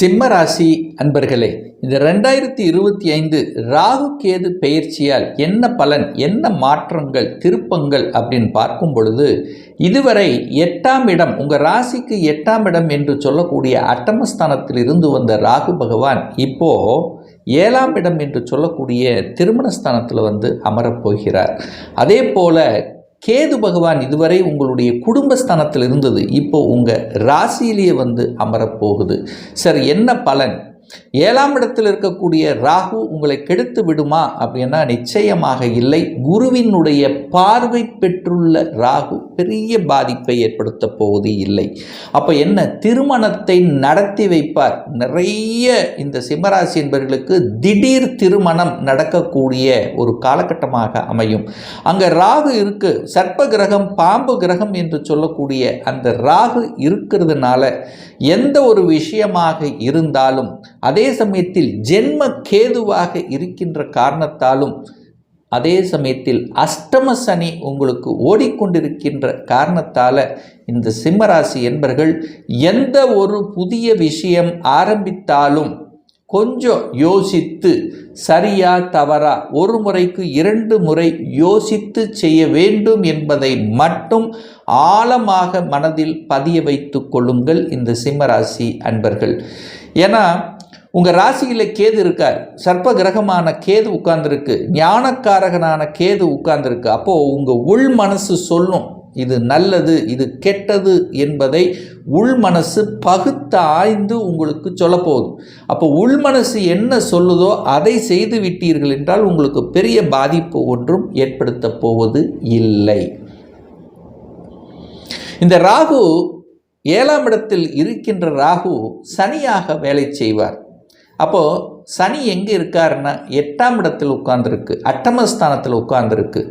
சிம்ம ராசி அன்பர்களே இந்த ரெண்டாயிரத்தி இருபத்தி ஐந்து ராகு கேது பெயர்ச்சியால் என்ன பலன் என்ன மாற்றங்கள் திருப்பங்கள் அப்படின்னு பார்க்கும் பொழுது இதுவரை எட்டாம் இடம் உங்கள் ராசிக்கு எட்டாம் இடம் என்று சொல்லக்கூடிய அட்டமஸ்தானத்தில் இருந்து வந்த ராகு பகவான் இப்போ ஏழாம் இடம் என்று சொல்லக்கூடிய திருமணஸ்தானத்தில் வந்து அமரப்போகிறார் அதே போல கேது பகவான் இதுவரை உங்களுடைய குடும்பஸ்தானத்தில் இருந்தது இப்போ உங்கள் ராசியிலேயே வந்து அமரப்போகுது சரி என்ன பலன்? ஏழாம் இடத்தில் இருக்கக்கூடிய ராகு உங்களை கெடுத்து விடுமா அப்படின்னா நிச்சயமாக இல்லை. குருவினுடைய பார்வை பெற்றுள்ள ராகு பெரிய பாதிப்பை ஏற்படுத்த போவது இல்லை. அப்போ என்ன? திருமணத்தை நடத்தி வைப்பார். நிறைய இந்த சிம்மராசி என்பவர்களுக்கு திடீர் திருமணம் நடக்கக்கூடிய ஒரு காலகட்டமாக அமையும். அங்கே ராகு இருக்கு. சர்ப்ப கிரகம் பாம்பு கிரகம் என்று சொல்லக்கூடிய அந்த ராகு இருக்கிறதுனால எந்த ஒரு விஷயமாக இருந்தாலும் அதே சமயத்தில் ஜென்ம கேதுவாக இருக்கின்ற காரணத்தாலும் அதே சமயத்தில் அஷ்டம சனி உங்களுக்கு ஓடிக்கொண்டிருக்கின்ற காரணத்தால் இந்த சிம்மராசி என்பர்கள் எந்த ஒரு புதிய விஷயம் ஆரம்பித்தாலும் கொஞ்சம் யோசித்து சரியா தவறா ஒரு முறைக்கு இரண்டு முறை யோசித்து செய்ய வேண்டும் என்பதை மட்டும் ஆழமாக மனதில் பதிய வைத்து கொள்ளுங்கள் இந்த சிம்மராசி அன்பர்கள். ஏன்னா உங்கள் ராசியில் கேது இருக்கார். சர்ப்ப கிரகமான கேது உட்கார்ந்துருக்கு. ஞானக்காரகனான கேது உட்கார்ந்துருக்கு. அப்போது உங்கள் உள் மனசு சொல்லும் இது நல்லது இது கெட்டது என்பதை உள் மனசு பகுத்து ஆய்ந்து உங்களுக்கு சொல்லப்போகுது அப்போ உள் மனசு என்ன சொல்லுதோ அதை செய்து விட்டீர்கள் என்றால் உங்களுக்கு பெரிய பாதிப்பு ஒன்றும் ஏற்படுத்தப் போவது இல்லை. இந்த ராகு ஏழாம் இடத்தில் இருக்கின்ற ராகு சனியாக வேலை செய்வார். அப்போது சனி எங்கே இருக்காருன்னா எட்டாம் இடத்தில் உட்கார்ந்துருக்கு அட்டமஸ்தானத்தில் உட்கார்ந்துருக்கு.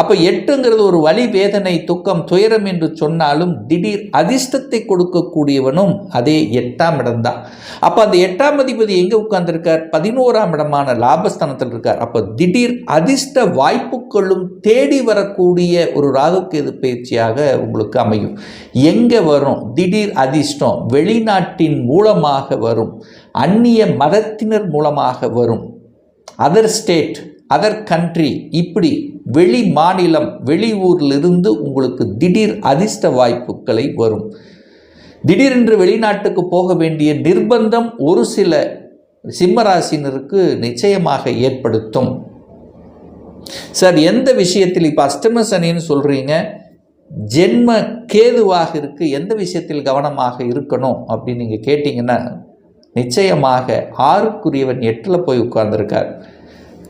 அப்போ எட்டுங்கிறது ஒரு வலி வேதனை துக்கம் துயரம் என்று சொன்னாலும் திடீர் அதிர்ஷ்டத்தை கொடுக்கக்கூடியவனும் அதே எட்டாம் இடம்தான். அப்போ அந்த எட்டாம் அதிபதி எங்கே உட்கார்ந்துருக்கார்? பதினோராம் இடமான லாபஸ்தானத்தில் இருக்கார். அப்போ திடீர் அதிர்ஷ்ட வாய்ப்புகளும் தேடி வரக்கூடிய ஒரு ராகுக்கேது பயிற்சியாக உங்களுக்கு அமையும். எங்கே வரும்? திடீர் அதிர்ஷ்டம் வெளிநாட்டின் மூலமாக வரும். அந்நிய மதத்தினர் மூலமாக வரும். அதர் ஸ்டேட் அதர் கண்ட்ரி இப்படி வெளி மாநிலம் வெளியூரிலிருந்து உங்களுக்கு திடீர் அதிர்ஷ்ட வாய்ப்புகளை வரும். திடீரென்று வெளிநாட்டுக்கு போக வேண்டிய நிர்பந்தம் ஒரு சில சிம்மராசினருக்கு நிச்சயமாக ஏற்படுத்தும். சார் எந்த விஷயத்தில் இப்போ அஷ்டம சனின்னு சொல்கிறீங்க ஜென்ம கேதுவாக இருக்கு. எந்த விஷயத்தில் கவனமாக இருக்கணும் அப்படின்னு நீங்கள் கேட்டிங்கன்னா நிச்சயமாக ஆறுக்குரியவன் எட்டில் போய் உட்கார்ந்துருக்கார்.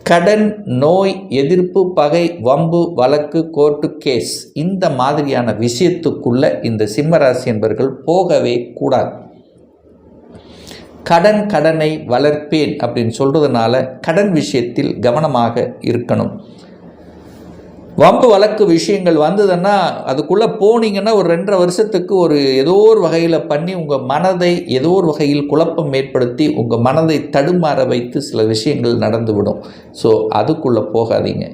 கடன் நோய் எதிர்ப்பு பகை வம்பு வழக்கு கோர்ட்டு கேஸ். இந்த மாதிரியான விஷயத்துக்குள்ள இந்த சிம்மராசி என்பர்கள் போகவே கூடாது. கடன் கடனை வளர்ப்பேன் அப்படின்னு சொல்கிறதுனால கடன் விஷயத்தில் கவனமாக இருக்கணும். வம்பு வழக்கு விஷயங்கள் வந்ததுன்னா அதுக்குள்ளே போனீங்கன்னா ஒரு ரெண்டரை வருஷத்துக்கு ஒரு ஏதோ ஒரு வகையில் பண்ணி உங்கள் மனதை ஏதோ ஒரு வகையில் குழப்பம் ஏற்படுத்தி உங்கள் மனதை தடுமாற வைத்து சில விஷயங்கள் நடந்துவிடும். ஸோ அதுக்குள்ளே போகாதீங்க.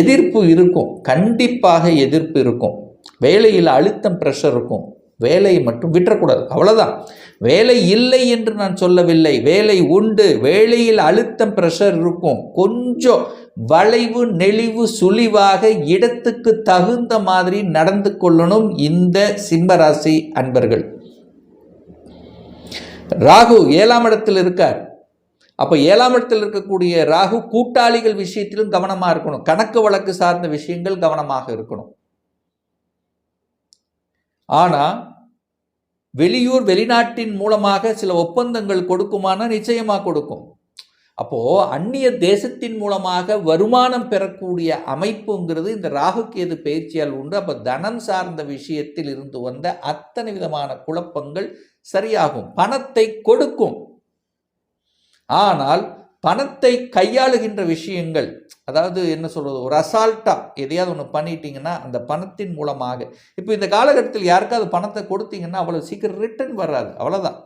எதிர்ப்பு இருக்கும். கண்டிப்பாக எதிர்ப்பு இருக்கும். வேலையில் அழுத்தம் ப்ரெஷர் இருக்கும். வேலையை மட்டும் விட்டுறக்கூடாது. அவ்வளோதான் வேலை இல்லை என்று நான் சொல்லவில்லை. வேலை உண்டு. வேலையில் அழுத்தம் ப்ரெஷர் இருக்கும். கொஞ்சம் வளைவு நெளிவு சுழிவாக இடத்துக்கு தகுந்த மாதிரி நடந்து கொள்ளணும் இந்த சிம்மராசி அன்பர்கள். ராகு ஏழாம் இடத்தில் இருக்கார். அப்போ ஏழாம் இடத்தில் இருக்கக்கூடிய ராகு கூட்டாளிகள் விஷயத்திலும் கவனமாக இருக்கணும். கணக்கு வழக்கு சார்ந்த விஷயங்கள் கவனமாக இருக்கணும். ஆனால் வெளியூர் வெளிநாட்டின் மூலமாக சில ஒப்பந்தங்கள் கொடுக்குமானால் நிச்சயமாக கொடுக்கும். அப்போது அந்நிய தேசத்தின் மூலமாக வருமானம் பெறக்கூடிய அமைப்புங்கிறது இந்த ராகுகேது பயிற்சியால் உண்டு. அப்போ தனம் சார்ந்த விஷயத்தில் இருந்து வந்த அத்தனை விதமான குழப்பங்கள் சரியாகும். பணத்தை கொடுக்கும். ஆனால் பணத்தை கையாளுகின்ற விஷயங்கள் அதாவது என்ன சொல்கிறது ஒரு அசால்ட்டாக எதையாவது ஒன்று பண்ணிட்டீங்கன்னா அந்த பணத்தின் மூலமாக. இப்போ இந்த காலகட்டத்தில் யாருக்காவது பணத்தை கொடுத்தீங்கன்னா அவ்வளோ சீக்கிரம் ரிட்டர்ன் வராது. அவ்வளோதான்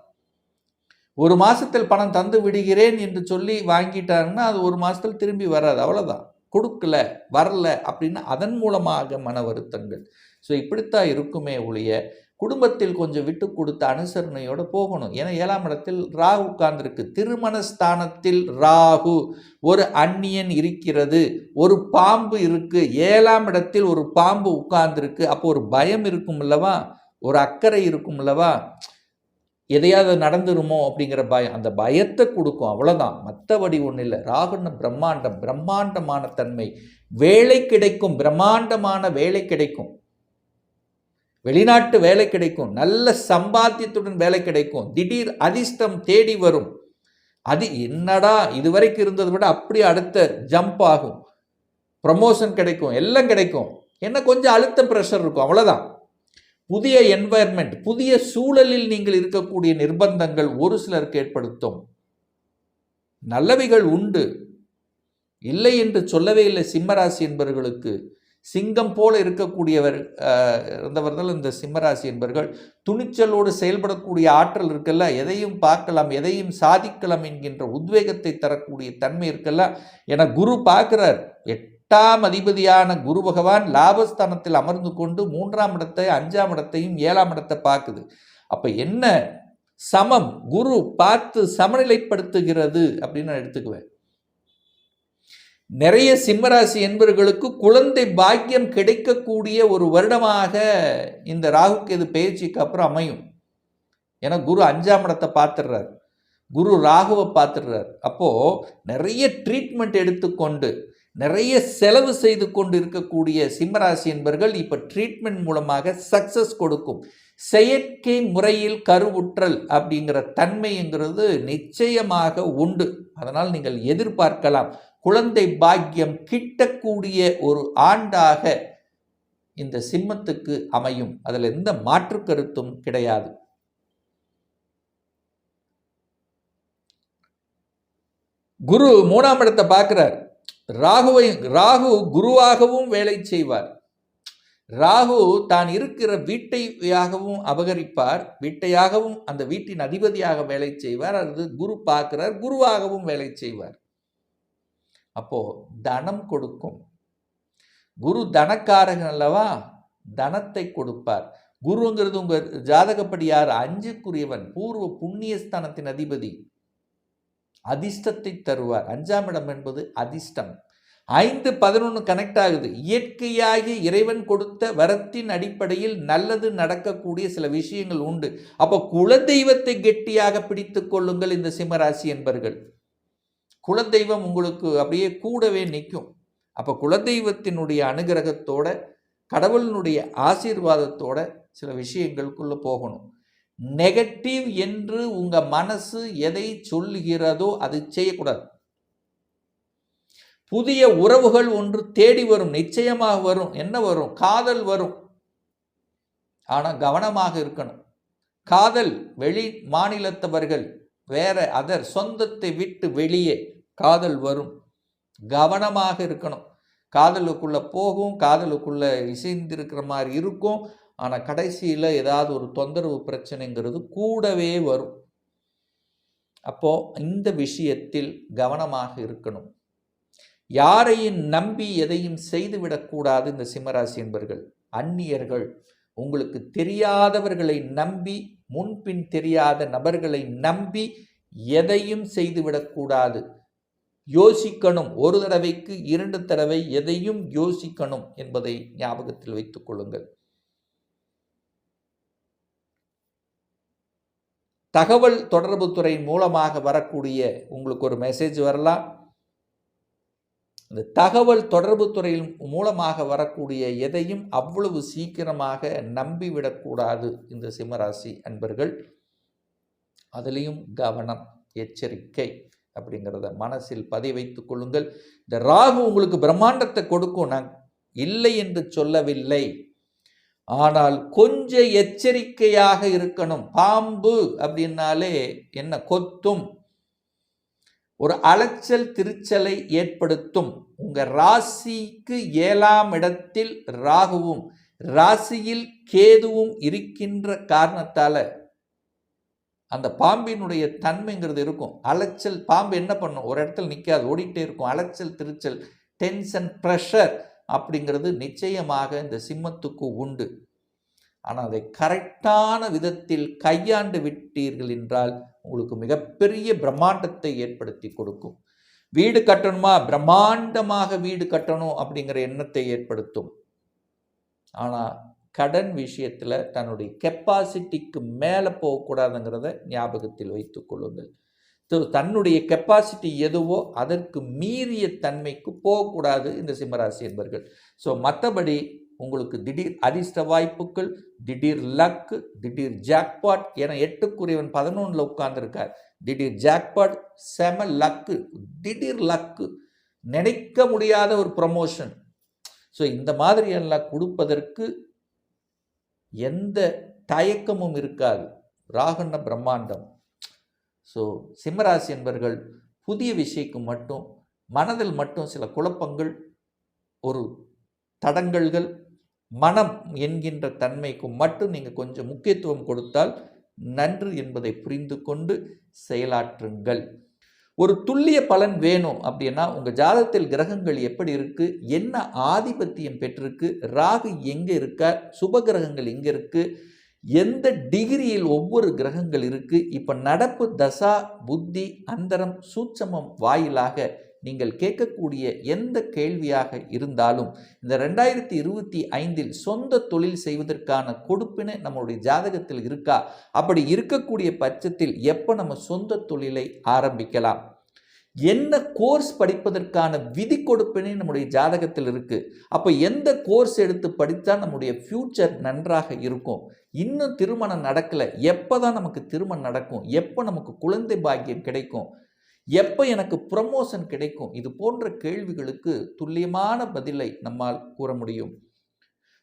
ஒரு மாதத்தில் பணம் தந்து விடுகிறேன் என்று சொல்லி வாங்கிட்டாங்கன்னா அது ஒரு மாதத்தில் திரும்பி வராது. அவ்வளோதான் கொடுக்கல வரல அப்படின்னு அதன் மூலமாக மன வருத்தங்கள். ஸோ இப்படித்தான் இருக்குமே ஒழிய குடும்பத்தில் கொஞ்சம் விட்டு கொடுத்த அனுசரணையோடு போகணும். ஏன்னா ஏழாம் இடத்தில் ராகு உட்கார்ந்துருக்கு. திருமண ஸ்தானத்தில் ராகு ஒரு அந்நியன் இருக்கிறது. ஒரு பாம்பு இருக்குது ஏழாம் இடத்தில் ஒரு பாம்பு உட்கார்ந்துருக்கு. அப்போ ஒரு பயம் இருக்கும் அல்லவா? ஒரு அக்கறை இருக்கும் அல்லவா? எதையாவது நடந்துருமோ அப்படிங்கிற பயம் அந்த பயத்தை கொடுக்கும் அவ்வளோதான் மற்றபடி ஒன்றும் இல்லை. ராகுன்னு பிரம்மாண்டம் பிரம்மாண்டமான தன்மை. வேலை கிடைக்கும் பிரம்மாண்டமான வேலை கிடைக்கும். வெளிநாட்டு வேலை கிடைக்கும். நல்ல சம்பாத்தியத்துடன் வேலை கிடைக்கும். திடீர் அதிர்ஷ்டம் தேடி வரும். அது என்னடா இதுவரைக்கும் இருந்ததை விட அப்படி அடுத்த ஜம்ப் ஆகும். ப்ரமோஷன் கிடைக்கும் எல்லாம் கிடைக்கும். என்ன கொஞ்சம் அழுத்தம் ப்ரெஷர் இருக்கும். அவ்வளோதான் புதிய என்வாயர்மெண்ட் புதிய சூழலில் நீங்கள் இருக்கக்கூடிய நிர்பந்தங்கள் ஒரு சிலருக்கு ஏற்படுத்தும். நல்லவைகள் உண்டு. இல்லை என்று சொல்லவே இல்லை சிம்மராசி என்பவர்களுக்கு சிங்கம் போல இருக்கக்கூடியவர் இருந்தவர்கள் இந்த சிம்மராசி என்பவர்கள் துணிச்சலோடு செயல்படக்கூடிய ஆற்றல் இருக்கல்ல எதையும் பார்க்கலாம் எதையும் சாதிக்கலாம் என்கின்ற உத்வேகத்தை தரக்கூடிய தன்மை இருக்கல்ல. என குரு பார்க்கிறார் எட்டாம் அதிபதியான குரு பகவான் லாபஸ்தானத்தில் அமர்ந்து கொண்டு மூன்றாம் இடத்தை அஞ்சாம் இடத்தையும் ஏழாம் இடத்தை பார்க்குது. அப்போ என்ன? சமம். குரு பார்த்து சமநிலைப்படுத்துகிறது அப்படின்னு நான் எடுத்துக்குவேன். நிறைய சிம்மராசி என்பவர்களுக்கு குழந்தை பாக்கியம் கிடைக்கக்கூடிய ஒரு வருடமாக இந்த ராகுக்கேது பயிற்சிக்கு அப்புறம் அமையும். ஏன்னா குரு அஞ்சாம் இடத்தை பார்த்துடுறார். குரு ராகுவை பார்த்துடுறார். அப்போது நிறைய ட்ரீட்மெண்ட் எடுத்துக்கொண்டு நிறைய செலவு செய்து கொண்டு இருக்கக்கூடிய சிம்மராசி என்பர்கள் இப்போ ட்ரீட்மெண்ட் மூலமாக சக்சஸ் கொடுக்கும். செயற்கை முறையில் கருவுற்றல் அப்படிங்கிற தன்மைங்கிறது நிச்சயமாக உண்டு. அதனால் நீங்கள் எதிர்பார்க்கலாம். குழந்தை பாக்கியம் கிட்டக்கூடிய ஒரு ஆண்டாக இந்த சிம்மத்துக்கு அமையும். அதில் எந்த மாற்று கருத்தும் கிடையாது. குரு மூணாம் இடத்தை பார்க்குறார். ராகுவை ராகு குருவாகவும் வேலை செய்வார். ராகு தான் இருக்கிற வீட்டையாகவும் அபகரிப்பார். வீட்டையாகவும் அந்த வீட்டின் அதிபதியாக வேலை செய்வார். அல்லது குரு பார்க்கிறார் குருவாகவும் வேலை செய்வார். அப்போது தனம் கொடுக்கும். குரு தனக்காரகன் அல்லவா? தனத்தை கொடுப்பார். குருங்கிறது உங்கள் ஜாதகப்படி யார்? அஞ்சுக்குரியவன் பூர்வ புண்ணியஸ்தானத்தின் அதிபதி. அதிர்ஷ்டத்தை தருவார். அஞ்சாம் இடம் என்பது அதிர்ஷ்டம். ஐந்து பதினொன்று கனெக்ட் ஆகுது. இயற்கையாகி இறைவன் கொடுத்த வரத்தின் அடிப்படையில் நல்லது நடக்கக்கூடிய சில விஷயங்கள் உண்டு. அப்போ குலதெய்வத்தை கெட்டியாக பிடித்து கொள்ளுங்கள் இந்த சிம்மராசி என்பர்கள். குலதெய்வம் உங்களுக்கு அப்படியே கூடவே நிற்கும். அப்போ குலதெய்வத்தினுடைய அனுகிரகத்தோட கடவுளினுடைய ஆசீர்வாதத்தோட சில விஷயங்களுக்குள்ளே போகணும். நெகட்டிவ் என்று உங்கள் மனசு எதை சொல்லுகிறதோ அது செய்யக்கூடாது. புதிய உறவுகள் ஒன்று தேடி வரும் நிச்சயமாக வரும். என்ன வரும்? காதல் வரும். ஆனால் கவனமாக இருக்கணும். காதல் வெளி மாநிலத்தவர்கள் வேற அதர் சொந்தத்தை விட்டு வெளியே காதல் வரும். கவனமாக இருக்கணும். காதலுக்குள்ளே போகும் காதலுக்குள்ளே இசைந்திருக்கிற மாதிரி இருக்கும். ஆனால் கடைசியில் ஏதாவது ஒரு தொந்தரவு பிரச்சனைங்கிறது கூடவே வரும். அப்போது இந்த விஷயத்தில் கவனமாக இருக்கணும். யாரையும் நம்பி எதையும் செய்துவிடக்கூடாது இந்த சிம்மராசி என்பர்கள். அந்நியர்கள் உங்களுக்கு தெரியாதவர்களை நம்பி முன்பின் தெரியாத நபர்களை நம்பி எதையும் செய்துவிடக்கூடாது யோசிக்கணும். ஒரு தடவைக்கு இரண்டு தடவை எதையும் யோசிக்கணும் என்பதை ஞாபகத்தில் வைத்துக் கொள்ளுங்கள். தகவல் தொடர்புத்துறை மூலமாக வரக்கூடிய உங்களுக்கு ஒரு மெசேஜ் வரலாம். இந்த தகவல் தொடர்பு துறையில் மூலமாக வரக்கூடிய எதையும் அவ்வளவு சீக்கிரமாக நம்பிவிடக்கூடாது இந்த சிம்மராசி அன்பர்கள். அதுலேயும் கவனம் எச்சரிக்கை அப்படிங்கிறத மனசில் பதிய கொள்ளுங்கள். இந்த ராகு உங்களுக்கு பிரம்மாண்டத்தை கொடுக்கும். நான் இல்லை என்று சொல்லவில்லை. ஆனால் கொஞ்சம் எச்சரிக்கையாக இருக்கணும். பாம்பு அப்படின்னாலே என்ன? கொத்தும். ஒரு அலைச்சல் திருச்சலை ஏற்படுத்தும். உங்க ராசிக்கு ஏழாம் இடத்தில் ராகுவும் ராசியில் கேதுவும் இருக்கின்ற காரணத்தால அந்த பாம்பினுடைய தன்மைங்கிறது இருக்கும். அலைச்சல் பாம்பு என்ன பண்ணும்? ஒரு இடத்துல நிற்காது ஓடிட்டே இருக்கும். அலைச்சல் திருச்சல் டென்ஷன் ப்ரெஷர் அப்படிங்கிறது நிச்சயமாக இந்த சிம்மத்துக்கு உண்டு. ஆனால் அதை கரெக்டான விதத்தில் கையாண்டு விட்டீர்கள் என்றால் உங்களுக்கு மிகப்பெரிய பிரம்மாண்டத்தை ஏற்படுத்தி கொடுக்கும். வீடு கட்டணுமா? பிரம்மாண்டமாக வீடு கட்டணும் அப்படிங்கிற எண்ணத்தை ஏற்படுத்தும். ஆனால் கடன் விஷயத்தில் தன்னுடைய கெப்பாசிட்டிக்கு மேலே போகக்கூடாதுங்கிறத ஞாபகத்தில் வைத்துக் கொள்ளுங்கள். தன்னுடைய கெப்பாசிட்டி எதுவோ அதற்கு மீறிய தன்மைக்கு போகக்கூடாது இந்த சிம்மராசி என்பர்கள். ஸோ மற்றபடி உங்களுக்கு திடீர் அதிர்ஷ்ட வாய்ப்புகள் திடீர் லக்கு திடீர் ஜாக்பாட் என எட்டுக்குரியவன் பதினொன்றில் உட்கார்ந்துருக்கார். திடீர் ஜாக்பாட் செம லக்கு திடீர் லக்கு நினைக்க முடியாத ஒரு ப்ரமோஷன் ஸோ இந்த மாதிரி எல்லாம் கொடுப்பதற்கு எந்த தயக்கமும் இருக்காது. ராகண்ண பிரம்மாண்டம். ஸோ சிம்மராசி என்பர்கள் புதிய விஷயக்கு மட்டும் மனதில் மட்டும் சில குழப்பங்கள் ஒரு தடங்கல்கள் மனம் என்கின்ற தன்மைக்கு மட்டும் நீங்கள் கொஞ்சம் முக்கியத்துவம் கொடுத்தால் நன்று என்பதை புரிந்து கொண்டு செயலாற்றுங்கள். ஒரு துல்லிய பலன் வேணும் அப்படின்னா உங்கள் ஜாதகத்தில் கிரகங்கள் எப்படி இருக்குது என்ன ஆதிபத்தியம் பெற்றிருக்கு ராகு எங்கே இருக்கார் சுப கிரகங்கள் எங்கே இருக்குது எந்த டிகிரியில் ஒவ்வொரு கிரகங்கள் இருக்கு இப்போ நடப்பு தசா புத்தி அந்தரம் சூட்சமம் வாயிலாக நீங்கள் கேட்கக்கூடிய எந்த கேள்வியாக இருந்தாலும் இந்த ரெண்டாயிரத்தி இருபத்தி ஐந்தில் சொந்த தொழில் செய்வதற்கான கொடுப்பினை நம்மளுடைய ஜாதகத்தில் இருக்கா? அப்படி இருக்கக்கூடிய பட்சத்தில் எப்போ நம்ம சொந்த தொழிலை ஆரம்பிக்கலாம்? என்ன கோர்ஸ் படிப்பதற்கான விதி கொடுப்பினை நம்முடைய ஜாதகத்தில் இருக்குது அப்போ எந்த கோர்ஸ் எடுத்து படித்தா நம்முடைய ஃப்யூச்சர் நன்றாக இருக்கும்? இன்னும் திருமணம் நடக்கலை. எப்போ தான் நமக்கு திருமணம் நடக்கும்? எப்போ நமக்கு குழந்தை பாக்கியம் கிடைக்கும்? எப்போ எனக்கு ப்ரமோஷன் கிடைக்கும்? இது போன்ற கேள்விகளுக்கு துல்லியமான பதிலை நம்மால் கூற முடியும்.